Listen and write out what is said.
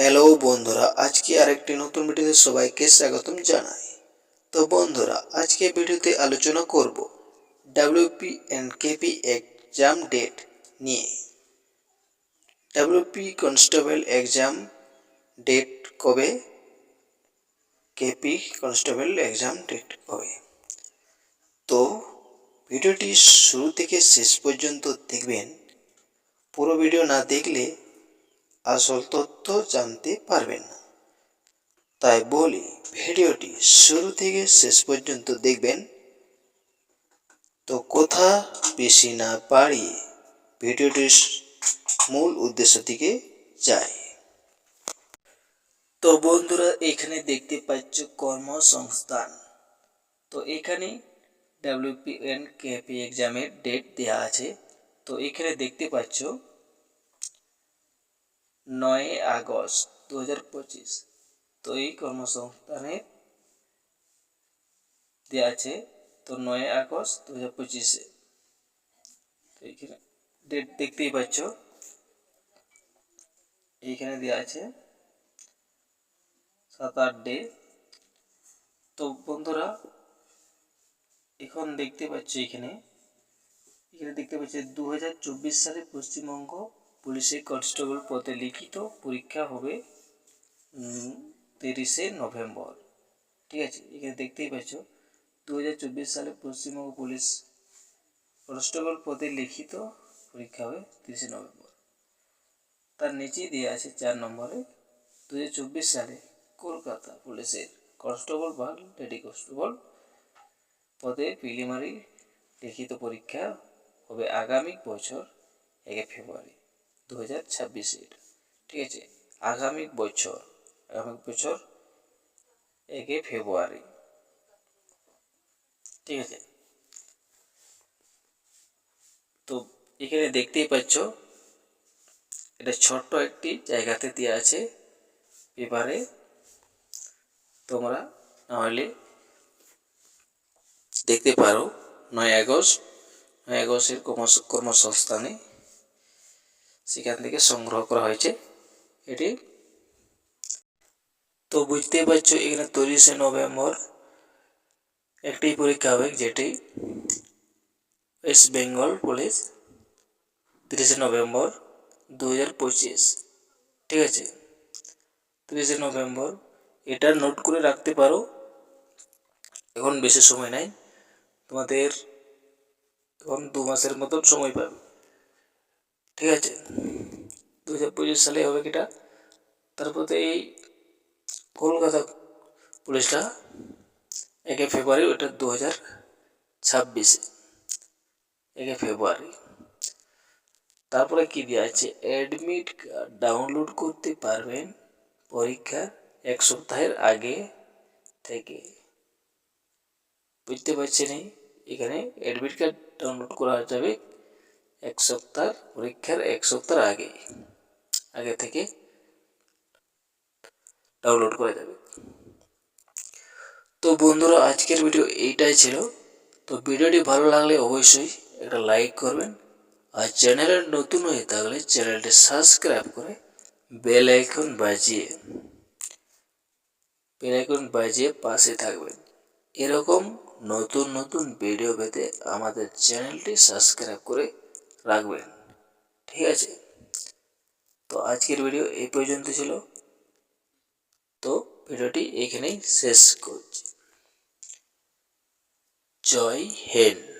Hello বন্ধুরা, আজকে আরেকটি নতুন ভিডিওতে সবাইকে স্বাগতম জানাই। তো বন্ধুরা, আজকে ভিডিওতে আলোচনা করব WP and KP exam date নিয়ে। ডাব্লিউপি কনস্টেবল এক্সাম ডেট কবে? কেপি কনস্টেবল এক্সাম ডেট কবে? তো ভিডিওটি শুরু থেকে শেষ পর্যন্ত দেখবেন। পুরো ভিডিও না দেখলে আসল তথ্য জানতে পারবেন। না তাই বলি, ভিডিওটি শুরু থেকে শেষ পর্যন্ত দেখবেন। তো কথা বেশি না বাড়িয়ে ভিডিওটির মূল উদ্দেশ্য দিকে যাই। তো বন্ধুরা, এখানে দেখতে পাচ্ছ কর্মসংস্থান। তো এখানে ডাব্লিউপিএন কেপি এক্সামের ডেট দেওয়া আছে। তো এখানে দেখতে পাচ্ছ নয় আগস্ট দু হাজার পঁচিশ। তো এই কর্মসংস্থানের দেওয়া আছে, তো নয় আগস্ট দু হাজার পঁচিশে। তো এইখানে ডেট দেখতেই পাচ্ছ। এইখানে দেওয়া আছে সাত আট ডে। তো বন্ধুরা, এখন দেখতে পাচ্ছ এখানে। এখানে দেখতে পাচ্ছি দু হাজার চব্বিশ সালে পশ্চিমবঙ্গ পুলিশের কনস্টেবল পদে লিখিত পরীক্ষা হবে তিরিশে নভেম্বর। ঠিক আছে? এখানে দেখতেই পাচ্ছ দু হাজার চব্বিশ সালে পশ্চিমবঙ্গ পুলিশ কনস্টেবল পদে লিখিত পরীক্ষা হবে তিরিশে নভেম্বর। তার নিচেই দেওয়া আছে চার নম্বরে দু হাজার চব্বিশ সালে কলকাতা পুলিশের কনস্টেবল বা লেডি কনস্টেবল পদে প্রিলিমারি লিখিত পরীক্ষা হবে আগামী বছর একে ফেব্রুয়ারি। দু হাজার ছাব্বিশে ঠিক আছে? আগামী বছর আগামী বছর একে ফেব্রুয়ারি। ঠিক আছে? তো এখানে দেখতেই পাচ্ছ, এটা ছোট্ট একটি জায়গাতে দেওয়া আছে পেপারে। তোমরা নাহলে দেখতে পারো, নয় আগস্ট, নয় আগস্টের কর্মসংস্থানে সেখান থেকে সংগ্রহ করা হয়েছে। এটি তো বুঝতেই পারছ, এখানে তিরিশে নভেম্বর একটি পরীক্ষা হবে, যেটি ওয়েস্ট বেঙ্গল পুলিশ তিরিশে নভেম্বর দু হাজার পঁচিশ। ঠিক আছে? তিরিশে নভেম্বর, এটা নোট করে রাখতে পারো। এখন বেশি সময় নাই। তোমাদের এখন দু মাসের মতন সময় পাবে। ঠিক আছে? দু হাজার পঁচিশ সালে হবে কিটা। তারপরে এই কলকাতা পুলিশটা একে ফেব্রুয়ারি ওটা দু হাজার ছাব্বিশে একে ফেব্রুয়ারি। তারপরে কি দেওয়া আছে? অ্যাডমিট কার্ড ডাউনলোড করতে পারবেন পরীক্ষার এক সপ্তাহের আগে থেকে। বুঝতে পারছেন এখানে অ্যাডমিট কার্ড ডাউনলোড করা যাবে এক সপ্তাহ পরীক্ষার এক সপ্তাহ আগে আগে থেকে ডাউনলোড করা যাবে তো বন্ধুরা, আজকের ভিডিও এইটাই ছিল। তো ভিডিওটি ভালো লাগলে অবশ্যই একটা লাইক করবেন। আর চ্যানেলে নতুন হয়ে থাকলে চ্যানেলটি সাবস্ক্রাইব করে বেল আইকন বাজিয়ে বেল আইকন বাজিয়ে পাশে থাকবেন। এরকম নতুন নতুন ভিডিও পেতে আমাদের চ্যানেলটি সাবস্ক্রাইব করে রাখবেন ঠিক আছে? তো আজকের ভিডিও এই পর্যন্ত ছিল। তো ভিডিওটি এখানেই শেষ করছি। জয় হিন্দ।